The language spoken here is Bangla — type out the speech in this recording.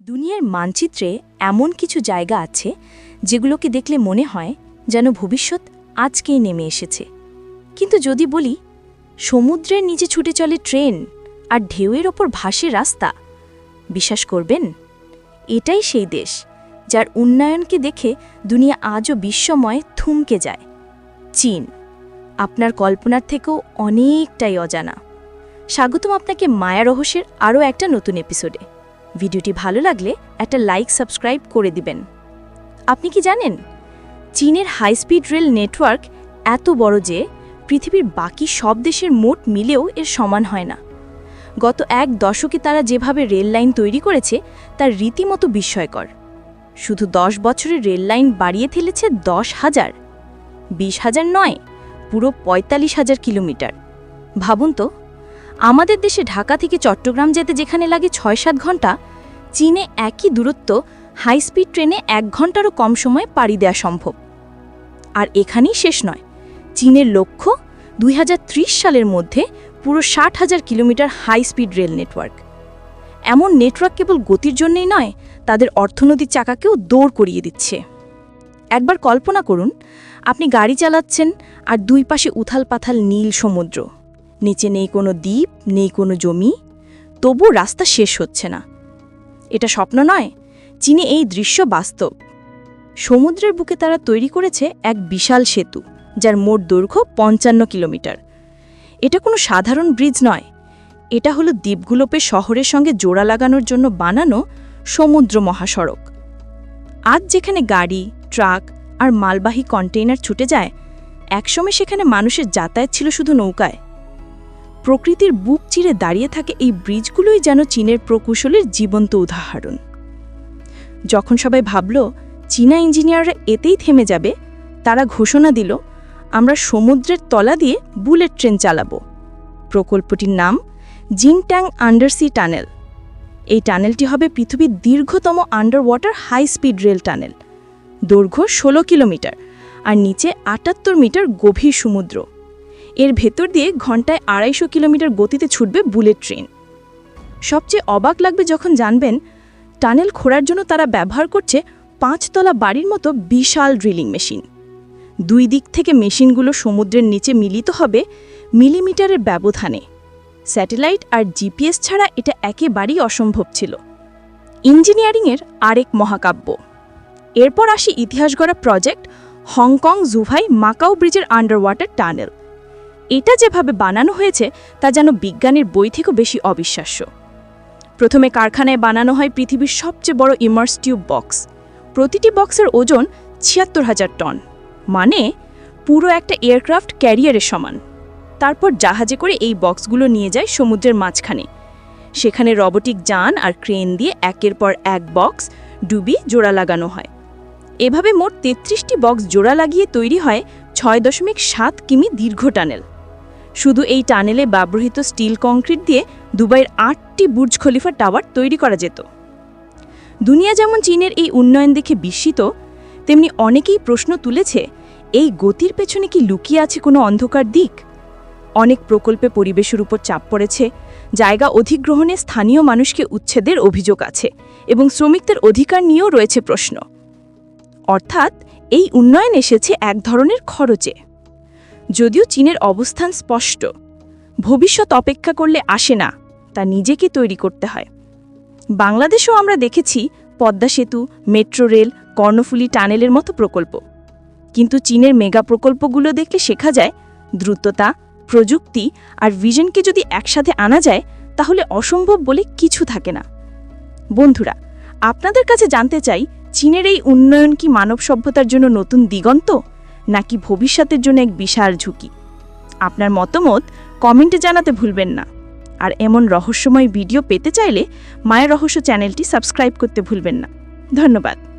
দুনিয়ার মানচিত্রে এমন কিছু জায়গা আছে যেগুলোকে দেখলে মনে হয় যেন ভবিষ্যৎ আজকেই নেমে এসেছে। কিন্তু যদি বলি, সমুদ্রের নিচে ছুটে চলে ট্রেন আর ঢেউয়ের ওপর ভাসে রাস্তা, বিশ্বাস করবেন, এটাই সেই দেশ যার উন্নয়নকে দেখে দুনিয়া আজও বিশ্বময় থমকে যায়। চীন, আপনার কল্পনার থেকেও অনেকটাই অজানা। স্বাগতম আপনাকে মায়া রহস্যের আরও একটা নতুন এপিসোডে ভিডিওটি ভালো লাগলে একটা লাইক, সাবস্ক্রাইব করে দিবেন। আপনি কি জানেন, চীনের হাই স্পিড রেল নেটওয়ার্ক এত বড় যে পৃথিবীর বাকি সব দেশের মোট মিলেও এর সমান হয় না। গত এক দশকে তারা যেভাবে রেল লাইন তৈরি করেছে তার রীতিমতো বিস্ময়কর। শুধু দশ বছরের রেল লাইন বাড়িয়ে ফেলেছে দশ হাজার। বিশ হাজার নয়, পুরো পঁয়তাল্লিশ হাজার কিলোমিটার। ভাবুন তো আমাদের দেশে ঢাকা থেকে চট্টগ্রাম যেতে যেখানে লাগে ছয় সাত ঘণ্টা, চীনে একই দূরত্ব হাই স্পিড ট্রেনে এক ঘন্টারও কম সময়ে পাড়ি দেওয়া সম্ভব। আর এখানেই শেষ নয়। চীনের লক্ষ্য দুই হাজার ত্রিশ সালের মধ্যে পুরো ষাট হাজার kilometre high speed rail network এমন নেটওয়ার্ক কেবল গতির জন্যই নয়, তাদের অর্থনৈতিক চাকাকেও দৌড় করিয়ে দিচ্ছে। একবার কল্পনা করুন, আপনি গাড়ি চালাচ্ছেন আর দুই পাশে উথাল পাথাল নীল সমুদ্র। নিচে নেই কোনো দ্বীপ নেই কোনো জমি তবু রাস্তা শেষ হচ্ছে না। এটা স্বপ্ন নয়, চীনে এই দৃশ্য বাস্তব। সমুদ্রের বুকে তারা তৈরি করেছে এক বিশাল সেতু, যার মোট দৈর্ঘ্য পঞ্চান্ন কিলোমিটার। এটা কোনো সাধারণ ব্রিজ নয়, এটা হলো দ্বীপগুলোপে শহরের সঙ্গে জোড়া লাগানোর জন্য বানানো সমুদ্র মহাসড়ক। আজ যেখানে গাড়ি, ট্রাক আর মালবাহী কন্টেইনার ছুটে যায়, একসময় সেখানে মানুষের যাতায়াত ছিল শুধু নৌকায়। প্রকৃতির বুক চিরে দাঁড়িয়ে থাকে এই ব্রিজগুলোই যেন চীনের প্রকৌশলের জীবন্ত উদাহরণ। যখন সবাই ভাবল, চীনা ইঞ্জিনিয়াররা এতেই থেমে যাবে, তারা ঘোষণা দিল, আমরা সমুদ্রের তলা দিয়ে বুলেট ট্রেন চালাব। প্রকল্পটির নাম জিনট্যাং আন্ডারসি টানেল। এই টানেলটি হবে পৃথিবীর দীর্ঘতম underwater high speed rail tunnel. দৈর্ঘ্য ষোলো কিলোমিটার আর নিচে আটাত্তর মিটার গভীর সমুদ্র। এর ভেতর দিয়ে ঘন্টায় আড়াইশো কিলোমিটার গতিতে ছুটবে বুলেট ট্রেন। সবচেয়ে অবাক লাগবে যখন জানবেন, টানেল খোঁড়ার জন্য তারা ব্যবহার করছে পাঁচতলা বাড়ির মতো বিশাল ড্রিলিং মেশিন। দুই দিক থেকে মেশিনগুলো সমুদ্রের নিচে মিলিত হবে মিলিমিটারের ব্যবধানে। স্যাটেলাইট আর জিপিএস ছাড়া এটা একেবারেই অসম্ভব ছিল। ইঞ্জিনিয়ারিংয়ের আরেক মহাকাব্য। এরপর আসি ইতিহাস গড়া প্রজেক্ট হংকং জুভাই মাকাও ব্রিজের আন্ডার ওয়াটার টানেল এটা যেভাবে বানানো হয়েছে, তা যেন বিজ্ঞানের বই থেকেও বেশি অবিশ্বাস্য। প্রথমে কারখানায় বানানো হয় পৃথিবীর সবচেয়ে বড় ইমার্স টিউব বক্স প্রতিটি বক্সের ওজন ছিয়াত্তর হাজার টন। মানে পুরো একটা এয়ারক্রাফট ক্যারিয়ারের সমান। তারপর জাহাজে করে এই বক্সগুলো নিয়ে যায় সমুদ্রের মাঝখানে। সেখানে রবোটিক যান আর ক্রেন দিয়ে একের পর এক বক্স ডুবি জোড়া লাগানো হয়। এভাবে মোট তেত্রিশটি বক্স জোড়া লাগিয়ে তৈরি হয় ছয় দশমিক সাত কিমি দীর্ঘ টানেল। শুধু এই টানেলে ব্যবহৃত স্টিল কংক্রিট দিয়ে দুবাইয়ের আটটি বুর্জ খলিফা টাওয়ার তৈরি করা যেত। দুনিয়া যেমন চীনের এই উন্নয়ন দেখে বিস্মিত, তেমনি অনেকেই প্রশ্ন তুলেছে, এই গতির পেছনে কি লুকিয়ে আছে কোনো অন্ধকার দিক? অনেক প্রকল্পে পরিবেশের উপর চাপ পড়েছে, জায়গা অধিগ্রহণে স্থানীয় মানুষকে উচ্ছেদের অভিযোগ আছে এবং শ্রমিকদের অধিকার নিয়েও রয়েছে প্রশ্ন। অর্থাৎ এই উন্নয়ন এসেছে এক ধরনের খরচে। যদিও চীনের অবস্থান স্পষ্ট। ভবিষ্যৎ অপেক্ষা করলে আসে না, তা নিজেকে তৈরি করতে হয়। বাংলাদেশেও আমরা দেখেছি পদ্মা সেতু, মেট্রো রেল, কর্ণফুলী টানেলের মতো প্রকল্প। কিন্তু চীনের মেগা প্রকল্পগুলো দেখলে শেখা যায়, দ্রুততা, প্রযুক্তি আর ভিশনকে যদি একসাথে আনা যায়, তাহলে অসম্ভব বলে কিছু থাকে না। বন্ধুরা, আপনাদের কাছে জানতে চাই, চীনের এই উন্নয়ন কি মানব সভ্যতার জন্য নতুন দিগন্ত? নাকি ভবিষ্যতের জন্য এক বিশাল ঝুঁকি? আপনার মতামত কমেন্টে জানাতে ভুলবেন না। আর এমন রহস্যময় ভিডিও পেতে চাইলে মায়ের রহস্য চ্যানেলটি সাবস্ক্রাইব করতে ভুলবেন না। ধন্যবাদ।